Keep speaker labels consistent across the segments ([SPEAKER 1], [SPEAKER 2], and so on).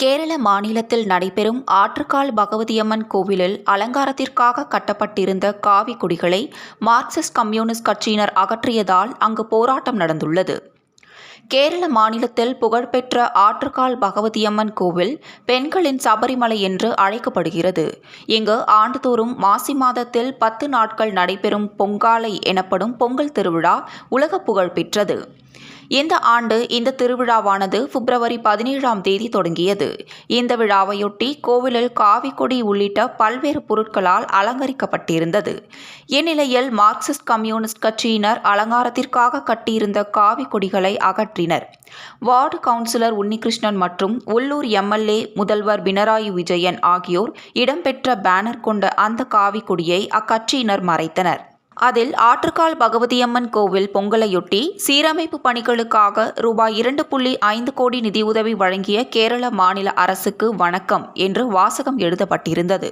[SPEAKER 1] கேரள மாநிலத்தில் நடைபெறும் ஆற்றுக்கால் பகவதியம்மன் கோவிலில் அலங்காரத்திற்காக கட்டப்பட்டிருந்த காவி கொடிகளை மார்க்சிஸ்ட் கம்யூனிஸ்ட் கட்சியினர் அகற்றியதால் அங்கு போராட்டம் நடந்துள்ளது. கேரள மாநிலத்தில் புகழ்பெற்ற ஆற்றுக்கால் பகவதியம்மன் கோவில் பெண்களின் சபரிமலை என்று அழைக்கப்படுகிறது. இங்கு ஆண்டுதோறும் மாசி மாதத்தில் பத்து நாட்கள் நடைபெறும் பொங்காலை எனப்படும் பொங்கல் திருவிழா உலக புகழ் பெற்றது. இந்த ஆண்டு இந்த திருவிழாவானது பிப்ரவரி பதினேழாம் தேதி தொடங்கியது. இந்த விழாவையொட்டி கோவிலில் காவிக்கொடி உள்ளிட்ட பல்வேறு பொருட்களால் அலங்கரிக்கப்பட்டிருந்தது. இந்நிலையில் மார்க்சிஸ்ட் கம்யூனிஸ்ட் கட்சியினர் அலங்காரத்திற்காக கட்டியிருந்த காவி கொடிகளை அகற்றினர். வார்டு கவுன்சிலர் உன்னிகிருஷ்ணன் மற்றும் உள்ளூர் எம்எல்ஏ முதல்வர் பினராயி விஜயன் ஆகியோர் இடம்பெற்ற பேனர் கொண்ட அந்த காவிக்கொடியை அக்கட்சியினர் மறைத்தனர். அதில் ஆற்றுக்கால் பகவதியம்மன் கோவில் பொங்கலையொட்டி சீரமைப்பு பணிகளுக்காக ரூபாய் இரண்டு புள்ளி ஐந்து கோடி நிதியுதவி வழங்கிய கேரள மாநில அரசுக்கு வணக்கம் என்று வாசகம் எழுதப்பட்டிருந்தது.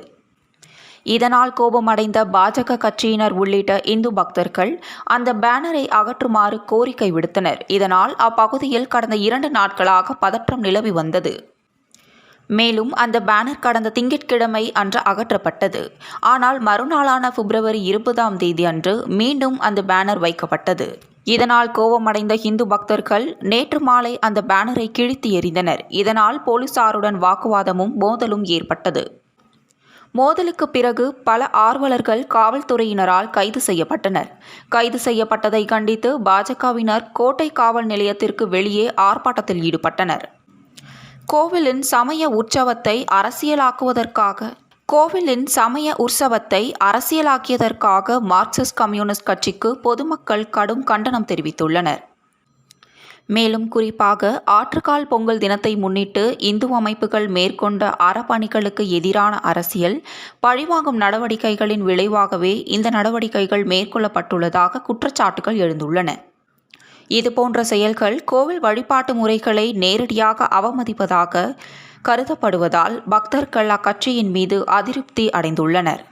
[SPEAKER 1] இதனால் கோபமடைந்த பாஜக கட்சியினர் உள்ளிட்ட இந்து பக்தர்கள் அந்த பேனரை அகற்றுமாறு கோரிக்கை விடுத்தனர். இதனால் அப்பகுதியில் கடந்த இரண்டு நாட்களாக பதற்றம் நிலவி வந்தது. மேலும் அந்த பேனர் கடந்த திங்கட்கிழமை அன்று அகற்றப்பட்டது. ஆனால் மறுநாளான பிப்ரவரி இருபதாம் தேதி அன்று மீண்டும் அந்த பேனர் வைக்கப்பட்டது. இதனால் கோபமடைந்த இந்து பக்தர்கள் நேற்று மாலை அந்த பேனரை கிழித்து எறிந்தனர். இதனால் போலீசாருடன் வாக்குவாதமும் மோதலும் ஏற்பட்டது. மோதலுக்கு பிறகு பல ஆர்வலர்கள் காவல்துறையினரால் கைது செய்யப்பட்டனர். கைது செய்யப்பட்டதை கண்டித்து பாஜகவினர் கோட்டை காவல் நிலையத்திற்கு வெளியே ஆர்ப்பாட்டத்தில் ஈடுபட்டனர். கோவிலின் சமய உற்சவத்தை அரசியலாக்குவதற்காக கோவிலின் சமய உற்சவத்தை அரசியலாக்கியதற்காக மார்க்சிஸ்ட் கம்யூனிஸ்ட் கட்சிக்கு பொதுமக்கள் கடும் கண்டனம் தெரிவித்துள்ளனர். மேலும் குறிப்பாக ஆற்றுக்கால் பொங்கல் தினத்தை முன்னிட்டு இந்து அமைப்புகள் மேற்கொண்ட அறப்பணிகளுக்கு எதிரான அரசியல் பழிவாங்கும் நடவடிக்கைகளின் விளைவாகவே இந்த நடவடிக்கைகள் மேற்கொள்ளப்பட்டுள்ளதாக குற்றச்சாட்டுகள் எழுந்துள்ளன. இதுபோன்ற செயல்கள் கோவில் வழிபாட்டு முறைகளை நேரடியாக அவமதிப்பதாக கருதப்படுவதால் பக்தர்கள் அக்கட்சியின் மீது அதிருப்தி அடைந்துள்ளனர்.